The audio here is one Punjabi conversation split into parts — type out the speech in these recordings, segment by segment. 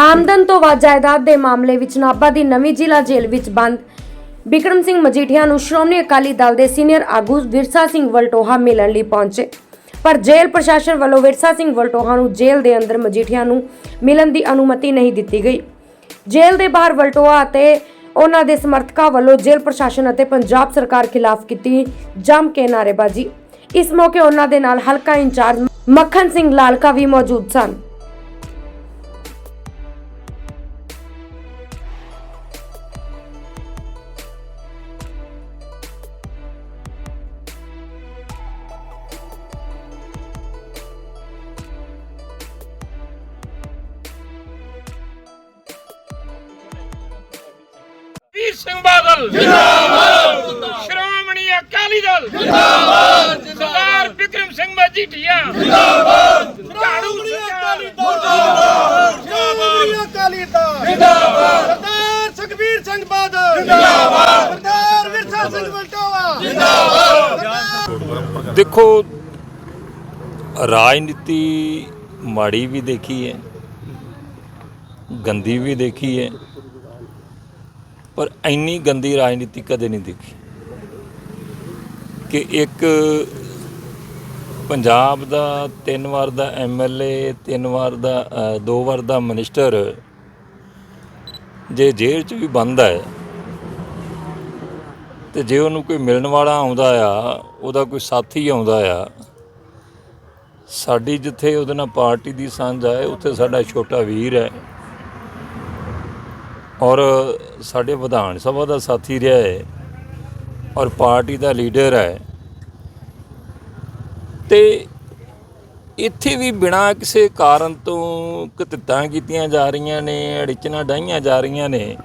ਆਮਦਨ ਤੋਂ ਵੱਧ ਜਾਇਦਾਦ ਦੇ ਮਾਮਲੇ ਵਿੱਚ ਨਾਭਾ ਦੀ ਨਵੀਂ ਜ਼ਿਲ੍ਹਾ ਜੇਲ੍ਹ ਵਿੱਚ ਬੰਦ। ਬਿਕਰਮ ਸਿੰਘ ਮਜੀਠੀਆ ਨੂੰ ਸ਼੍ਰੋਮਣੀ ਅਕਾਲੀ ਦਲ ਦੇ ਸੀਨੀਅਰ ਆਗੂ ਵਿਰਸਾ ਸਿੰਘ ਵਲਟੋਹਾ ਮਿਲਣ ਲਈ ਪਹੁੰਚੇ। ਪਰ ਜੇਲ੍ਹ ਪ੍ਰਸ਼ਾਸਨ ਵੱਲੋਂ ਵਿਰਸਾ ਸਿੰਘ ਵਲਟੋਹਾ ਨੂੰ ਜੇਲ੍ਹ ਦੇ ਅੰਦਰ ਮਜੀਠੀਆ ਨੂੰ ਮਿਲਣ ਦੀ ਅਨੁਮਤੀ ਨਹੀਂ ਦਿੱਤੀ ਗਈ। ਜੇਲ੍ਹ ਦੇ ਬਾਹਰ ਵਲਟੋਹਾ ਅਤੇ ਉਹਨਾਂ ਦੇ ਸਮਰਥਕਾਂ ਵੱਲੋਂ ਜੇਲ੍ਹ ਪ੍ਰਸ਼ਾਸਨ ਅਤੇ ਪੰਜਾਬ ਸਰਕਾਰ ਖਿਲਾਫ ਕੀਤੀ ਜੰਮ ਕੇ ਨਾਅਰੇਬਾਜ਼ੀ। ਇਸ ਮੌਕੇ ਉਹਨਾਂ ਦੇ ਨਾਲ ਹਲਕਾ ਇੰਚਾਰਜ ਮੱਖਣ ਸਿੰਘ ਲਾਲਕਾ ਵੀ ਮੌਜੂਦ ਸਨ। ਵੀਰ ਸਿੰਘ ਬਾਦਲ ਜਿੰਦਾਬਾਦ। ਸ਼੍ਰੋਮਣੀ ਅਕਾਲੀ ਦਲ। ਜਿੰਦਾਬਾਦ। ਸਰਦਾਰ ਵਿਕਰਮ ਸਿੰਘ ਮਜੀਠੀਆ। ਜਿੰਦਾਬਾਦ। ਝਾੜੂ ਅਕਾਲੀ ਸ਼੍ਰੋਮਣੀ ਅਕਾਲੀ ਦਲ। ਜਿੰਦਾਬਾਦ। ਸਰਦਾਰ ਸੁਖਬੀਰ ਸਿੰਘ ਬਾਦਲ। ਜਿੰਦਾਬਾਦ। ਸਰਦਾਰ ਵਿਰਸਾ ਸਿੰਘ ਵਲਟੋਆ ਦੇਖੋ ਰਾਜਨੀਤੀ ਮਾੜੀ ਵੀ ਦੇਖੀ ਹੈ ਗੰਦੀ ਵੀ ਦੇਖੀ ਹੈ। ਪਰ ਇੰਨੀ ਗੰਦੀ ਰਾਜਨੀਤੀ ਕਦੇ ਨਹੀਂ ਦੇਖੀ ਕਿ ਇੱਕ ਪੰਜਾਬ ਦਾ ਤਿੰਨ ਵਾਰ ਦਾ ਐਮਐਲਏ ਤਿੰਨ ਵਾਰ ਦਾ ਦੋ ਵਾਰ ਦਾ ਮਿਨਿਸਟਰ ਜੇ ਜੇਲ੍ਹ 'ਚ ਵੀ ਬੰਦ ਹੈ ਤੇ ਜੇ ਉਹਨੂੰ ਕੋਈ ਮਿਲਣ ਵਾਲਾ ਆਉਂਦਾ ਆ, ਉਹਦਾ ਕੋਈ ਸਾਥੀ ਆਉਂਦਾ ਆ, ਸਾਡੀ ਜਿੱਥੇ ਉਹਦੇ ਨਾਲ ਪਾਰਟੀ ਦੀ ਸਾਂਝ ਹੈ ਉੱਥੇ ਸਾਡਾ ਛੋਟਾ ਵੀਰ ਹੈ। ਔਰ ਸਾਡੇ ਵਿਧਾਨ ਸਭਾ ਦਾ ਸਾਥੀ ਰਿਹਾ ਹੈ ਔਰ ਪਾਰਟੀ ਦਾ ਲੀਡਰ ਹੈ। ਤੇ ਇੱਥੇ ਵੀ ਬਿਨਾਂ ਕਿਸੇ ਕਾਰਨ ਤੋਂ ਕਤਿੱਤਾਂ ਕੀਤੀਆਂ ਜਾ ਰਹੀਆਂ ਨੇ, ਅੜਿਚਣਾ ਡਾਈਆਂ ਜਾ ਰਹੀਆਂ ਨੇ।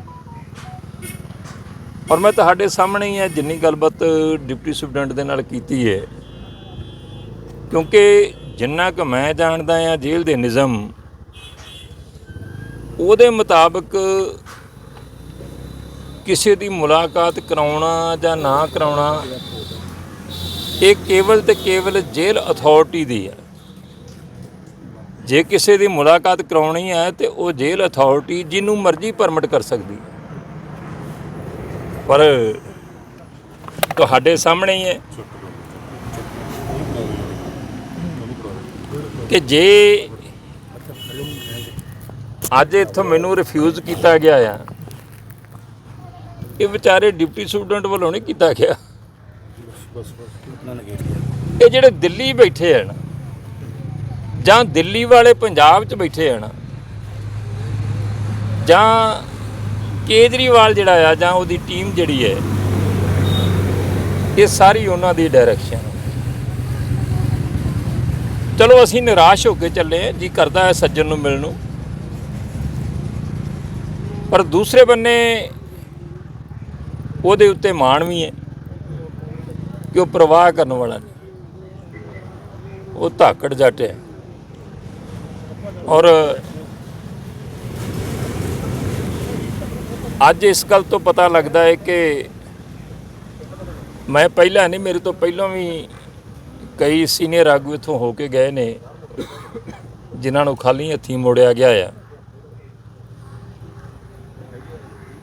ਔਰ ਮੈਂ ਤੁਹਾਡੇ ਸਾਹਮਣੇ ਹੀ ਹੈ ਜਿੰਨੀ ਗੱਲਬਾਤ ਡਿਪਟੀ ਸੁਪਰਡੈਂਟ ਦੇ ਨਾਲ ਕੀਤੀ ਹੈ। ਕਿਉਂਕਿ ਜਿੰਨਾ ਕੁ ਮੈਂ ਜਾਣਦਾ ਆ ਜੇਲ੍ਹ ਦੇ ਨਿਜ਼ਮ, ਉਹਦੇ ਮੁਤਾਬਕ ਕਿਸੇ ਦੀ ਮੁਲਾਕਾਤ ਕਰਾਉਣਾ ਜਾਂ ਨਾ ਕਰਾਉਣਾ, ਇਹ ਕੇਵਲ ਤੇ ਕੇਵਲ ਜੇਲ੍ਹ ਅਥਾਰਟੀ ਦੀ ਹੈ। ਜੇ ਕਿਸੇ ਦੀ ਮੁਲਾਕਾਤ ਕਰਾਉਣੀ ਹੈ ਤੇ ਉਹ ਜੇਲ੍ਹ ਅਥਾਰਟੀ ਜਿਹਨੂੰ ਮਰਜ਼ੀ ਪਰਮਿਟ ਕਰ ਸਕਦੀ ਹੈ। ਪਰ ਤੁਹਾਡੇ ਸਾਹਮਣੇ ਹੀ ਹੈ ਕਿ ਜੇ ਅੱਜ ਇੱਥੋਂ ਮੈਨੂੰ ਰਿਫਿਊਜ਼ ਕੀਤਾ ਗਿਆ ਆ ਇਹ ਵਿਚਾਰੇ ਡਿਪਟੀ ਸਟੂਡੈਂਟ ਵੱਲੋਂ ਨਹੀਂ ਕੀਤਾ ਗਿਆ। ਇਹ ਜਿਹੜੇ ਦਿੱਲੀ ਬੈਠੇ ਹਨ ਜਾਂ ਦਿੱਲੀ ਵਾਲੇ ਪੰਜਾਬ 'ਚ ਬੈਠੇ ਹਨ ਜਾਂ ਕੇਜਰੀਵਾਲ ਜਿਹੜਾ ਆ ਜਾਂ ਉਹਦੀ ਟੀਮ ਜਿਹੜੀ ਹੈ ਇਹ ਸਾਰੀ ਉਹਨਾਂ ਦੀ ਡਾਇਰੈਕਸ਼ਨ ਚਲੋ ਅਸੀਂ ਨਿਰਾਸ਼ ਹੋ ਕੇ ਚੱਲੇ ਹਾਂ, ਜੀ ਕਰਦਾ ਹੈ ਸੱਜਣ ਨੂੰ ਮਿਲਣ ਨੂੰ। ਪਰ ਦੂਸਰੇ ਬੰਨੇ ਉਹਦੇ ਉੱਤੇ ਮਾਣ ਵੀ ਹੈ ਕਿ ਉਹ ਪ੍ਰਵਾਹ ਕਰਨ ਵਾਲਾ ਨਹੀਂ। ਉਹ ਧਾਕੜ ਜੱਟ ਹੈ। ਔਰ ਅੱਜ ਇਸ ਗੱਲ ਤੋਂ ਪਤਾ ਲੱਗਦਾ ਹੈ ਕਿ ਮੈਂ ਪਹਿਲਾਂ ਨਹੀਂ, ਮੇਰੇ ਤੋਂ ਪਹਿਲਾਂ ਵੀ ਕਈ ਸੀਨੀਅਰ ਆਗੂ ਇੱਥੋਂ ਹੋ ਕੇ ਗਏ ਨੇ, ਜਿਨ੍ਹਾਂ ਨੂੰ ਖਾਲੀ ਹੱਥੀਂ ਮੋੜਿਆ ਗਿਆ ਆ।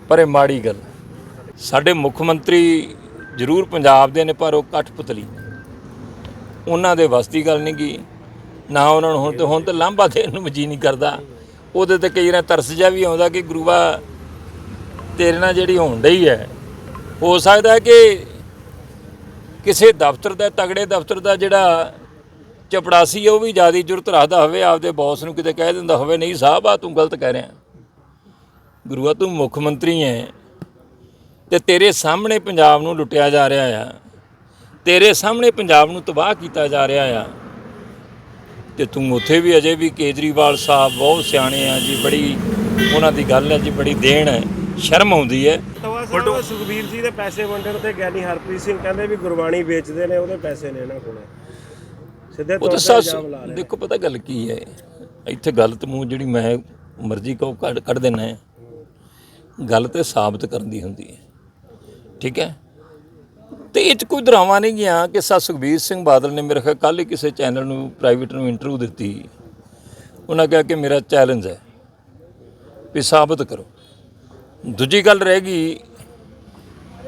ਪਰ ਇਹ ਮਾੜੀ ਗੱਲ ਸਾਡੇ ਮੁੱਖ ਮੰਤਰੀ ਜ਼ਰੂਰ ਪੰਜਾਬ ਦੇ ਨੇ, ਪਰ ਉਹ ਕਠਪੁਤਲੀ ਉਹਨਾਂ ਦੇ ਵੱਸ ਗੱਲ ਨਹੀਂ ਗੀ ਨਾ ਉਹਨਾਂ ਨੂੰ ਹੁਣ ਤੇ ਹੁਣ ਤੇ ਲਾਂਭਾ ਦੇਣ ਨੂੰ ਮਜੀ ਨਹੀਂ ਕਰਦਾ। ਉਹਦੇ ਤੇ ਕਈ ਵਾਰ ਤਰਸ ਜਿਹਾ ਵੀ ਆਉਂਦਾ ਕਿ ਗੁਰੂਆ, ਤੇਰੇ ਨਾਲ ਜਿਹੜੀ ਹੋਣ ਡਈ ਹੈ, ਹੋ ਸਕਦਾ ਕਿ ਕਿਸੇ ਦਫ਼ਤਰ ਦਾ, ਤਗੜੇ ਦਫ਼ਤਰ ਦਾ ਜਿਹੜਾ ਚਪੜਾਸੀ ਉਹ ਵੀ ਜ਼ਿਆਦਾ ਜੁਰਤ ਰੱਖਦਾ ਹੋਵੇ, ਆਪਦੇ ਬੌਸ ਨੂੰ ਕਿਤੇ ਕਹਿ ਦਿੰਦਾ ਹੋਵੇ, ਨਹੀਂ, ਸਾਹਿਬ ਆ ਤੂੰ ਗਲਤ ਕਹਿ ਰਿਹਾ। ਗੁਰੂਆ, ਤੂੰ ਮੁੱਖ ਮੰਤਰੀ ਹੈ। ਤੇ ਤੇਰੇ ਸਾਹਮਣੇ ਪੰਜਾਬ ਨੂੰ ਲੁੱਟਿਆ ਜਾ ਰਿਹਾ ਆ। ਤੇਰੇ ਸਾਹਮਣੇ ਪੰਜਾਬ ਨੂੰ ਤਬਾਹ ਕੀਤਾ ਜਾ ਰਿਹਾ ਆ। ਤੇ ਤੂੰ ਉੱਥੇ ਵੀ ਅਜੇ ਵੀ ਕੇਜਰੀਵਾਲ ਸਾਹਿਬ ਬਹੁਤ ਸਿਆਣੇ ਆ ਜੀ ਬੜੀ ਉਹਨਾਂ ਦੀ ਗੱਲ ਹੈ ਜੀ ਬੜੀ ਦੇਣ ਹੈ ਸ਼ਰਮ ਆਉਂਦੀ ਹੈ। ਸਾਹਿਬ ਸੁਖਬੀਰ ਜੀ ਦੇ ਪੈਸੇ ਵੰਡਣ ਤੇ ਗਿਆਨੀ ਹਰਪ੍ਰੀਤ ਸਿੰਘ ਕਹਿੰਦੇ ਵੀ ਗੁਰਬਾਣੀ ਵੇਚਦੇ ਨੇ ਉਹਦੇ ਪੈਸੇ ਨੇ ਇਹਨਾਂ ਕੋਲੇ। ਸਿੱਧੇ ਤੌਰ ਤਾਂ ਇਲਜ਼ਾਮ ਲਾ ਰਹੇ ਨੇ। ਦੇਖੋ ਪਤਾ ਗੱਲ ਕੀ ਹੈ ਇੱਥੇ ਗਲਤ ਮੂੰਹ ਜਿਹੜੀ ਮੈਂ ਮਰਜ਼ੀ ਕਹੋ ਕੱਢ ਕੱਢ ਦੇਣਾ ਹੈ ਗੱਲ ਤੇ ਸਾਬਤ ਕਰਨ ਦੀ ਹੁੰਦੀ ਹੈ। ਠੀਕ ਹੈ? ਤੇ ਇਹ 'ਚ ਕੋਈ ਡਰਾਵਾ ਨਹੀਂ ਗਿਆ ਕਿ ਸਾ ਸੁਖਬੀਰ ਸਿੰਘ ਬਾਦਲ ਨੇ ਮੇਰੇ ਖਿਆਲ ਕੱਲ੍ਹ ਹੀ ਕਿਸੇ ਚੈਨਲ ਨੂੰ ਪ੍ਰਾਈਵੇਟ ਨੂੰ ਇੰਟਰਵਿਊ ਦਿੱਤੀ। ਉਹਨਾਂ ਕਿਹਾ ਕਿ ਮੇਰਾ ਚੈਲੰਜ ਹੈ ਵੀ ਸਾਬਤ ਕਰੋ। ਦੂਜੀ ਗੱਲ ਰਹਿ ਗਈ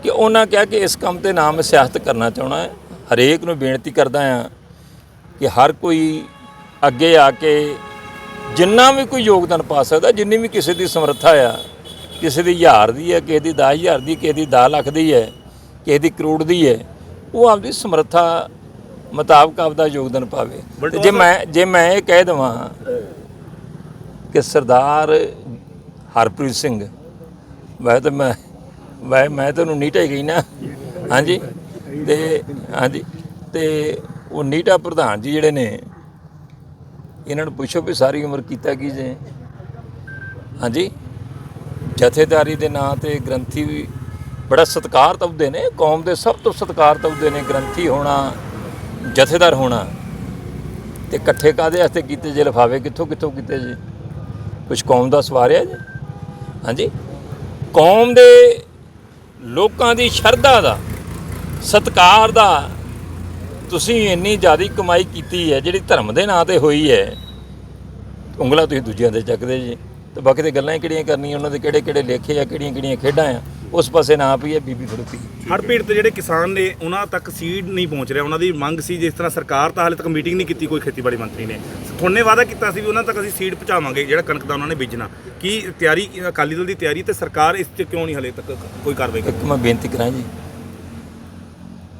ਕਿ ਉਹਨਾਂ ਕਿਹਾ ਕਿ ਇਸ ਕੰਮ ਤੇ ਨਾ ਮੈਂ ਸਿਆਸਤ ਕਰਨਾ ਚਾਹਣਾ ਹੈ। ਹਰੇਕ ਨੂੰ ਬੇਨਤੀ ਕਰਦਾ ਆ ਕਿ ਹਰ ਕੋਈ ਅੱਗੇ ਆ ਕੇ ਜਿੰਨਾ ਵੀ ਕੋਈ ਯੋਗਦਾਨ ਪਾ ਸਕਦਾ, ਜਿੰਨੀ ਵੀ ਕਿਸੇ ਦੀ ਸਮਰੱਥਾ ਆ ਕਿਸੇ ਦੀ ਹਜ਼ਾਰ ਦੀ ਹੈ ਕਿਸੇ ਦੀ 10000 ਦੀ ਕਿਸੇ ਦੀ 10 ਲੱਖ ਦੀ ਹੈ ਕਿਸੇ ਦੀ ਕਰੋੜ ਦੀ ਹੈ ਉਹ ਆਪਦੀ ਸਮਰੱਥਾ ਮੁਤਾਬਕ ਆਪਦਾ ਯੋਗਦਾਨ ਪਾਵੇ। ਤੇ ਜੇ ਮੈਂ ਜੇ ਮੈਂ ਇਹ ਕਹਿ ਦਵਾਂ ਕਿ ਸਰਦਾਰ ਹਰਪ੍ਰੀਤ ਸਿੰਘ ਵੈਸੇ ਤਾਂ ਮੈਂ ਵੈ ਮੈਂ ਤੁਹਾਨੂੰ ਨੀਟਾ ਹੀ ਗਈ ਨਾ। ਹਾਂਜੀ? ਤੇ ਹਾਂਜੀ। ਤੇ ਉਹ ਨੀਟਾ ਪ੍ਰਧਾਨ ਜੀ ਜਿਹੜੇ ਨੇ ਇਹਨਾਂ ਨੂੰ ਪੁੱਛੋ ਵੀ ਸਾਰੀ ਉਮਰ ਕੀਤਾ ਕੀ ਜੇ। ਹਾਂਜੀ? ਜਥੇਦਾਰੀ ਦੇ ਨਾਂ ਤੇ ਗ੍ਰੰਥੀ ਵੀ ਬੜਾ ਸਤਿਕਾਰ ਤਵਦੇ ਨੇ, ਕੌਮ ਦੇ ਸਭ ਤੋਂ ਸਤਿਕਾਰ ਤਵਦੇ ਨੇ, ਗ੍ਰੰਥੀ ਹੋਣਾ, ਜਥੇਦਾਰ ਹੋਣਾ। ਤੇ ਇਕੱਠੇ ਕਾਦੇ ਵਾਸਤੇ ਕੀਤੇ ਜੇ ਲਿਫਾਵੇ ਕਿੱਥੋਂ ਕਿੱਥੋਂ ਕੀਤੇ ਜੀ? ਕੁਝ ਕੌਮ ਦਾ ਸਵਾਰਿਆ ਜੀ? ਹਾਂਜੀ? ਕੌਮ ਦੇ ਲੋਕਾਂ ਦੀ ਸ਼ਰਧਾ ਦਾ, ਸਤਕਾਰ ਦਾ ਤੁਸੀਂ ਇੰਨੀ ਜ਼ਿਆਦਾ ਕਮਾਈ ਕੀਤੀ ਹੈ, ਜਿਹੜੀ ਧਰਮ ਦੇ ਨਾਂ ਤੇ ਹੋਈ ਹੈ, ਉਂਗਲਾ ਤੁਸੀਂ ਦੂਜਿਆਂ ਤੇ ਚੱਕਦੇ ਜੀ। ਤੇ ਬਾਕੀ ਤੇ ਗੱਲਾਂ ਹੀ ਕਿਹੜੀਆਂ ਕਰਨੀਆਂ ਉਹਨਾਂ ਦੇ ਕਿਹੜੇ ਕਿਹੜੇ ਲੇਖੇ ਆ ਕਿਹੜੀਆਂ ਕਿਹੜੀਆਂ ਖੇਡਾਂ ਆ ਉਸ ਪਾਸੇ ਨਾ ਪਈ ਹੈ ਬੀਬੀ ਖੜੋਤੀ ਹੜ੍ਹ ਤੇ ਜਿਹੜੇ ਕਿਸਾਨ ਨੇ ਉਹਨਾਂ ਤੱਕ ਸੀਡ ਨਹੀਂ ਪਹੁੰਚ ਰਿਹਾ। ਉਹਨਾਂ ਦੀ ਮੰਗ ਸੀ ਜਿਸ ਤਰ੍ਹਾਂ ਸਰਕਾਰ ਤਾਂ ਹਾਲੇ ਤੱਕ ਮੀਟਿੰਗ ਨਹੀਂ ਕੀਤੀ ਕੋਈ ਖੇਤੀਬਾੜੀ ਮੰਤਰੀ ਨੇ। ਥੋਨੇ ਵਾਅਦਾ ਕੀਤਾ ਸੀ ਵੀ ਉਹਨਾਂ ਤੱਕ ਅਸੀਂ ਸੀਡ ਪਹੁੰਚਾਵਾਂਗੇ ਜਿਹੜਾ ਕਣਕ ਦਾ ਉਹਨਾਂ ਨੇ ਬੀਜਣਾ। ਕੀ ਤਿਆਰੀ ਅਕਾਲੀ ਦਲ ਦੀ ਤਿਆਰੀ ਤੇ ਸਰਕਾਰ ਇਸ ਤੇ ਕਿਉਂ ਨਹੀਂ ਹਲੇ ਤੱਕ ਕੋਈ ਕਾਰਵਾਈ ਕਰ ਇੱਕ ਮੈਂ ਬੇਨਤੀ ਕਰਾਂ ਜੀ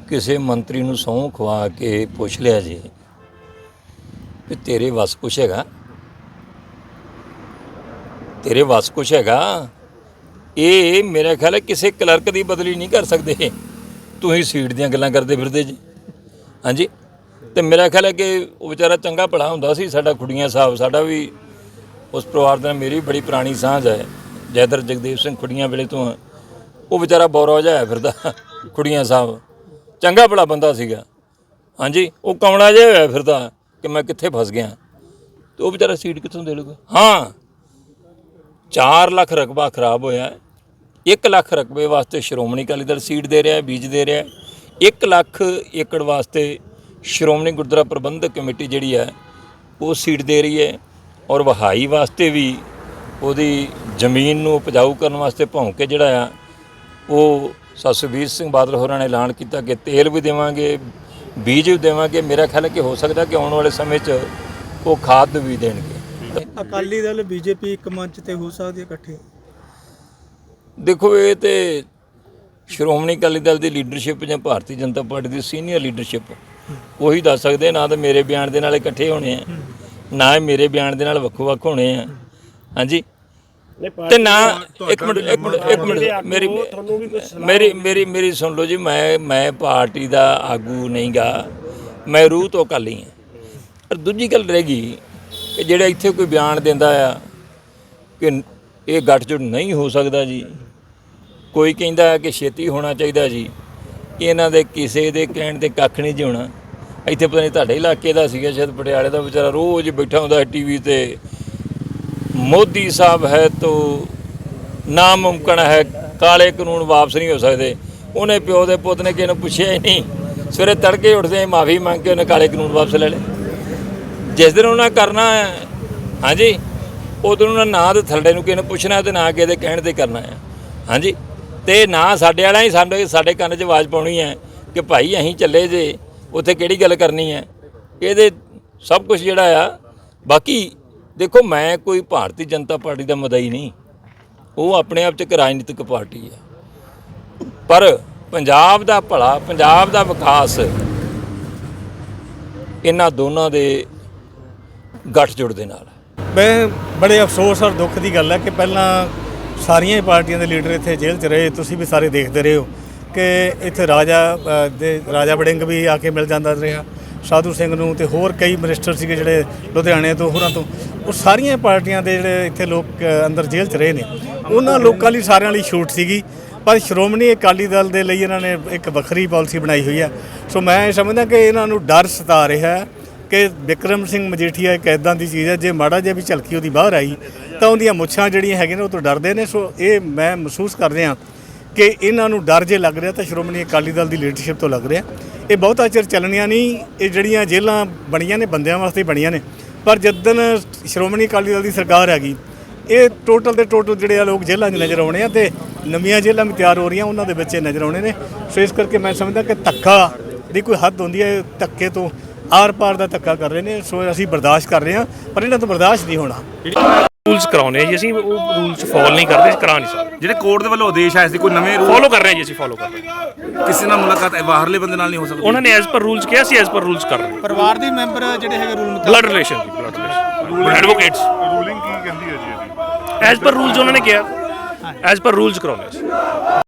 ਕਿਸੇ ਮੰਤਰੀ ਨੂੰ ਸਹੁੰ ਖਵਾ ਕੇ ਪੁੱਛ ਲਿਆ ਜੀ ਵੀ ਤੇਰੇ ਵੱਸ ਕੁਛ ਹੈਗਾ। ਤੇਰੇ ਵੱਸ ਕੁਛ ਹੈਗਾ। ਇਹ ਮੇਰਾ ਖਿਆਲ ਹੈ ਕਿਸੇ ਕਲਰਕ ਦੀ ਬਦਲੀ ਨਹੀਂ ਕਰ ਸਕਦੇ। ਤੁਸੀਂ ਸੀਟ ਦੀਆਂ ਗੱਲਾਂ ਕਰਦੇ ਫਿਰਦੇ ਜੀ। ਹਾਂਜੀ। ਤੇ ਮੇਰਾ ਖਿਆਲ ਹੈ ਕਿ ਉਹ ਵਿਚਾਰਾ ਚੰਗਾ ਭਲਾ ਹੁੰਦਾ ਸੀ, ਸਾਡਾ ਖੁੜੀਆਂ ਸਾਹਿਬ, ਸਾਡਾ ਵੀ ਉਸ ਪਰਿਵਾਰ ਦੇ ਨਾਲ ਮੇਰੀ ਬੜੀ ਪੁਰਾਣੀ ਸਾਂਝ ਹੈ। ਜੈਦਰ ਜਗਦੇਵ ਸਿੰਘ ਖੁੜੀਆਂ ਵੇਲੇ ਤੋਂ ਉਹ ਵਿਚਾਰਾ ਬੌਰਾ ਜਿਹਾ ਹੋਇਆ ਫਿਰਦਾ ਖੁੜੀਆਂ ਸਾਹਿਬ। ਚੰਗਾ ਭਲਾ ਬੰਦਾ ਸੀਗਾ। ਹਾਂਜੀ। ਉਹ ਕਮਲਾ ਜਿਹਾ ਹੋਇਆ ਫਿਰਦਾ ਕਿ ਮੈਂ ਕਿੱਥੇ ਫਸ ਗਿਆ। ਤੇ ਉਹ ਵਿਚਾਰਾ ਸੀਟ ਕਿੱਥੋਂ ਦੇ ਲੂਗਾ ਹਾਂ। 4 ਲੱਖ ਰਕਬਾ ਖਰਾਬ ਹੋਇਆ ਹੈ। 1 ਲੱਖ ਰਕਬੇ ਵਾਸਤੇ ਸ਼੍ਰੋਮਣੀ ਅਕਾਲੀ ਦਲ ਸੀਟ ਦੇ ਰਿਹਾ ਹੈ, ਬੀਜ ਦੇ ਰਿਹਾ ਹੈ। 1 ਲੱਖ ਏਕੜ ਵਾਸਤੇ ਸ਼੍ਰੋਮਣੀ ਗੁਰਦੁਆਰਾ ਪ੍ਰਬੰਧਕ ਕਮੇਟੀ ਜਿਹੜੀ ਹੈ, ਉਹ ਸੀਟ ਦੇ ਰਹੀ ਹੈ ਔਰ ਵਹਾਈ ਵਾਸਤੇ ਵੀ ਉਹਦੀ ਜ਼ਮੀਨ ਨੂੰ ਉਪਜਾਊ ਕਰਨ ਵਾਸਤੇ ਭੌਂ ਕੇ ਜਿਹੜਾ ਆ, ਉਹ ਸਤਸਵੀਰ ਸਿੰਘ ਬਾਦਲ ਹੋਰਾਂ ਨੇ ਐਲਾਨ ਕੀਤਾ ਕਿ ਤੇਲ ਵੀ ਦੇਵਾਂਗੇ, ਬੀਜ ਵੀ ਦੇਵਾਂਗੇ। ਮੇਰਾ ਖਿਆਲ ਹੈ ਕਿ ਹੋ ਸਕਦਾ ਕਿ ਆਉਣ ਵਾਲੇ ਸਮੇਂ 'ਚ ਉਹ ਖਾਦ ਵੀ ਦੇਣਗੇ। ਅਕਾਲੀ ਦਲ ਬੀਜੇਪੀ ਇੱਕ ਮੰਚ ਤੇ ਹੋ ਸਕਦੀ ਹੈ ਇਕੱਠੇ? ਦੇਖੋ ਇਹ ਤੇ ਸ਼੍ਰੋਮਣੀ ਅਕਾਲੀ ਦਲ ਦੀ ਲੀਡਰਸ਼ਿਪ ਜਾਂ ਭਾਰਤੀ ਜਨਤਾ ਪਾਰਟੀ ਦੀ ਸੀਨੀਅਰ ਲੀਡਰਸ਼ਿਪ ਉਹੀ ਦੱਸ ਸਕਦੇ ਨਾ ਤਾਂ ਮੇਰੇ ਬਿਆਨ ਦੇ ਨਾਲ ਇਕੱਠੇ ਹੋਣੇ ਆ ਨਾ ਹੀ ਮੇਰੇ ਬਿਆਨ ਦੇ ਨਾਲ ਵੱਖੋ ਵੱਖ ਹੋਣੇ ਆ। ਹਾਂਜੀ? ਤੇ ਨਾ ਇੱਕ ਮਿੰਟ ਇੱਕ ਮਿੰਟ ਇੱਕ ਮਿੰਟ ਮੇਰੀ ਮੇਰੀ ਮੇਰੀ ਮੇਰੀ ਸੁਣ ਲਓ ਜੀ ਮੈਂ ਮੈਂ ਪਾਰਟੀ ਦਾ ਆਗੂ ਨਹੀਂਗਾ ਮੈਂ ਰੂਹ ਤੋਂ ਅਕਾਲੀ ਹਾਂ ਪਰ ਦੂਜੀ ਗੱਲ ਰਹਿ ਗਈ ਕਿ ਜਿਹੜਾ ਇੱਥੇ ਕੋਈ ਬਿਆਨ ਦਿੰਦਾ ਆ ਕਿ ਇਹ ਗੱਠਜੋੜ ਨਹੀਂ ਹੋ ਸਕਦਾ ਜੀ। ਕੋਈ ਕਹਿੰਦਾ ਕਿ ਛੇਤੀ ਹੋਣਾ ਚਾਹੀਦਾ ਜੀ। ਇਹਨਾਂ ਦੇ ਕਿਸੇ ਦੇ ਕਹਿਣ ਤੇ ਕੱਖ ਨਹੀਂ ਜਿਉਣਾ ਇੱਥੇ ਪਤਾ ਨਹੀਂ ਤੁਹਾਡੇ ਇਲਾਕੇ ਦਾ ਸੀਗਾ, ਸ਼ਾਇਦ ਪਟਿਆਲੇ ਦਾ ਵਿਚਾਰਾ ਰੋਜ਼ ਬੈਠਾ ਹੁੰਦਾ ਟੀਵੀ ਤੇ। ਮੋਦੀ ਸਾਹਿਬ ਹੈ ਤੋ ਨਾਮੁਮਕਨ ਹੈ, ਕਾਲੇ ਕਾਨੂੰਨ ਵਾਪਸ ਨਹੀਂ ਹੋ ਸਕਦੇ। ਉਹਨੇ ਪਿਓ ਦੇ ਪੁੱਤ ਨੇ ਕਿਸੇ ਨੂੰ ਪੁੱਛਿਆ ਹੀ ਨਹੀਂ। ਸਵੇਰੇ ਤੜਕੇ ਉੱਠਦੇ ਮਾਫੀ ਮੰਗ ਕੇ ਉਹਨੇ ਕਾਲੇ ਕਾਨੂੰਨ ਵਾਪਸ ਲੈ ਲਏ। ਜਿਸ ਦਿਨ ਉਹਨਾਂ ਕਰਨਾ ਹੈ, ਹਾਂਜੀ ਉਦੋਂ ਉਹਨਾਂ ਨਾ ਤੇ ਥੱਲੇ ਨੂੰ ਕਿਸੇ ਨੂੰ ਪੁੱਛਣਾ ਤੇ ਨਾ ਕਿਹਦੇ ਕਹਿਣ ਤੇ ਕਰਨਾ ਹੈ। ਹਾਂਜੀ, ਤੇ ਨਾ ਸਾਡੇ ਵਾਲਾ ਹੀ ਸਾਡੇ ਸਾਡੇ ਕੰਨ 'ਚ ਆਵਾਜ਼ ਪਾਉਣੀ ਹੈ ਕਿ ਭਾਈ ਅਸੀਂ ਚੱਲੇ ਜੇ, ਉੱਥੇ ਕਿਹੜੀ ਗੱਲ ਕਰਨੀ ਹੈ? ਇਹਦੇ ਸਭ ਕੁਝ ਜਿਹੜਾ ਆ, ਬਾਕੀ ਦੇਖੋ ਮੈਂ ਕੋਈ ਭਾਰਤੀ ਜਨਤਾ ਪਾਰਟੀ ਦਾ ਮਦਈ ਨਹੀਂ। ਉਹ ਆਪਣੇ ਆਪ 'ਚ ਇੱਕ ਰਾਜਨੀਤਿਕ ਪਾਰਟੀ ਹੈ। ਪਰ ਪੰਜਾਬ ਦਾ ਭਲਾ, ਪੰਜਾਬ ਦਾ ਵਿਕਾਸ, ਇਹਨਾਂ ਦੋਨਾਂ ਦੇ ਗੱਠਜੋੜ ਦੇ ਨਾਲ। ਮੈਂ ਬੜੇ ਅਫਸੋਸ ਔਰ ਦੁੱਖ ਦੀ ਗੱਲ ਹੈ ਕਿ ਪਹਿਲਾਂ ਸਾਰੀਆਂ ਹੀ ਪਾਰਟੀਆਂ ਦੇ ਲੀਡਰ ਇੱਥੇ ਜੇਲ੍ਹ 'ਚ ਰਹੇ, ਤੁਸੀਂ ਵੀ ਸਾਰੇ ਦੇਖਦੇ ਰਹੇ ਹੋ ਕਿ ਇੱਥੇ ਰਾਜਾ ਦੇ ਰਾਜਾ ਵੜਿੰਗ ਵੀ ਆ ਕੇ ਮਿਲ ਜਾਂਦਾ ਰਿਹਾ, ਸਾਧੂ ਸਿੰਘ ਨੂੰ ਤੇ ਹੋਰ ਕਈ ਮਿਨਿਸਟਰ ਸੀਗੇ ਜਿਹੜੇ ਲੁਧਿਆਣੇ ਤੋਂ, ਹੋਰਾਂ ਤੋਂ। ਉਹ ਸਾਰੀਆਂ ਪਾਰਟੀਆਂ ਦੇ ਜਿਹੜੇ ਇੱਥੇ ਲੋਕ ਅੰਦਰ ਜੇਲ੍ਹ 'ਚ ਰਹੇ ਨੇ। ਉਹਨਾਂ ਲੋਕਾਂ ਲਈ ਸਾਰਿਆਂ ਲਈ ਛੂਟ ਸੀਗੀ, ਪਰ ਸ਼੍ਰੋਮਣੀ ਅਕਾਲੀ ਦਲ ਦੇ ਲਈ ਇਹਨਾਂ ਨੇ ਇੱਕ ਵੱਖਰੀ ਪਾਲਿਸੀ ਬਣਾਈ ਹੋਈ ਹੈ। ਸੋ ਮੈਂ ਇਹ ਸਮਝਦਾ ਕਿ ਇਹਨਾਂ ਨੂੰ ਡਰ ਸਤਾ ਰਿਹਾ ਹੈ। ਕਿ ਵਿਕਰਮ ਸਿੰਘ ਮਜੀਠੀਆ ਇੱਕ ਐਦਾਂ ਦੀ ਚੀਜ਼ ਹੈ, ਜੇ ਮਾੜਾ ਜਿਹਾ ਵੀ ਝਲਕੀ ਉਹਦੀ ਬਾਹਰ ਆਈ, ਤਾਂ ਉਹਦੀਆਂ ਮੁੱਛਾਂ ਜਿਹੜੀਆਂ ਹੈਗੀਆਂ ਨੇ ਉਹ ਤੋਂ ਡਰਦੇ ਨੇ। ਸੋ ਇਹ ਮੈਂ ਮਹਿਸੂਸ ਕਰ ਰਿਹਾ ਕਿ ਇਹਨਾਂ ਨੂੰ ਡਰ ਜੇ ਲੱਗ ਰਿਹਾ ਤਾਂ ਸ਼੍ਰੋਮਣੀ ਅਕਾਲੀ ਦਲ ਦੀ ਲੀਡਰਸ਼ਿਪ ਤੋਂ ਲੱਗ ਰਿਹਾ। ਇਹ ਬਹੁਤਾ ਚਿਰ ਚੱਲਣੀਆਂ ਨਹੀਂ, ਇਹ ਜਿਹੜੀਆਂ ਜੇਲ੍ਹਾਂ ਬਣੀਆਂ ਨੇ, ਬੰਦਿਆਂ ਵਾਸਤੇ ਬਣੀਆਂ ਨੇ। ਪਰ ਜਦੋਂ ਸ਼੍ਰੋਮਣੀ ਅਕਾਲੀ ਦਲ ਦੀ ਸਰਕਾਰ ਆ ਗਈ ਇਹ ਟੋਟਲ ਦੇ ਟੋਟਲ ਜਿਹੜੇ ਆ ਲੋਕ ਜੇਲ੍ਹਾਂ 'ਚ ਨਜ਼ਰ ਆਉਣੇ ਆ ਤੇ ਨਵੀਆਂ ਜੇਲ੍ਹਾਂ ਵੀ ਤਿਆਰ ਹੋ ਰਹੀਆਂ, ਉਹਨਾਂ ਦੇ ਬੱਚੇ ਨਜ਼ਰ ਆਉਣੇ ਨੇ। ਸੋ ਇਸ ਕਰਕੇ ਮੈਂ ਸਮਝਦਾ ਕਿ ਧੱਕਾ ਦੀ ਕੋਈ ਹੱਦ ਹੁੰਦੀ ਹੈ, ਧੱਕੇ ਤੋਂ ਆਰ ਪਾਰ ਦਾ ਧੱਕਾ ਕਰ ਰਹੇ ਨੇ ਸੋ ਅਸੀਂ ਬਰਦਾਸ਼ਤ ਕਰ ਰਹੇ ਹਾਂ ਪਰ ਇਹਨਾਂ ਤੋਂ ਬਰਦਾਸ਼ਤ ਨਹੀਂ ਹੋਣਾ। ਰੂਲਸ ਕਰਾਉਨੇ ਆ ਜੀ ਅਸੀਂ ਉਹ ਰੂਲਸ ਫੋਲੋ ਨਹੀਂ ਕਰਦੇ ਕਰਾ ਨਹੀਂ ਸਕਦੇ। ਜਿਹੜੇ ਕੋਰਟ ਦੇ ਵੱਲੋਂ ਆਦੇਸ਼ ਆਏ ਸੀ ਕੋਈ ਨਵੇਂ ਰੂਲ ਫੋਲੋ ਕਰ ਰਹੇ ਜੀ ਅਸੀਂ ਫੋਲੋ ਕਰ ਰਹੇ ਹਾਂ। ਕਿਸੇ ਨਾਲ ਮੁਲਾਕਾਤ ਬਾਹਰਲੇ ਬੰਦੇ ਨਾਲ ਨਹੀਂ ਹੋ ਸਕਦੀ। ਉਹਨਾਂ ਨੇ ਐਜ਼ ਪਰ ਰੂਲਸ ਕਿਹਾ ਸੀ ਐਜ਼ ਪਰ ਰੂਲਸ ਕਰ ਰਹੇ ਪਰਿਵਾਰ ਦੇ ਮੈਂਬਰ ਜਿਹੜੇ ਹੈਗੇ ਰੂਲ ਬਲੱਡ ਰਿਲੇਸ਼ਨ ਜੀ ਬਲੱਡ ਰਿਲੇਸ਼ਨ ਐਡਵੋਕੇਟਸ ਰੂਲਿੰਗ ਕੀ ਕਹਿੰਦੀ ਹੈ ਜੀ ਐਜ਼ ਪਰ ਰੂਲਸ ਉਹਨਾਂ ਨੇ ਕਿਹਾ। ਐਜ਼ ਪਰ ਰੂਲਸ ਕਰਾਉਨੇ ਸੀ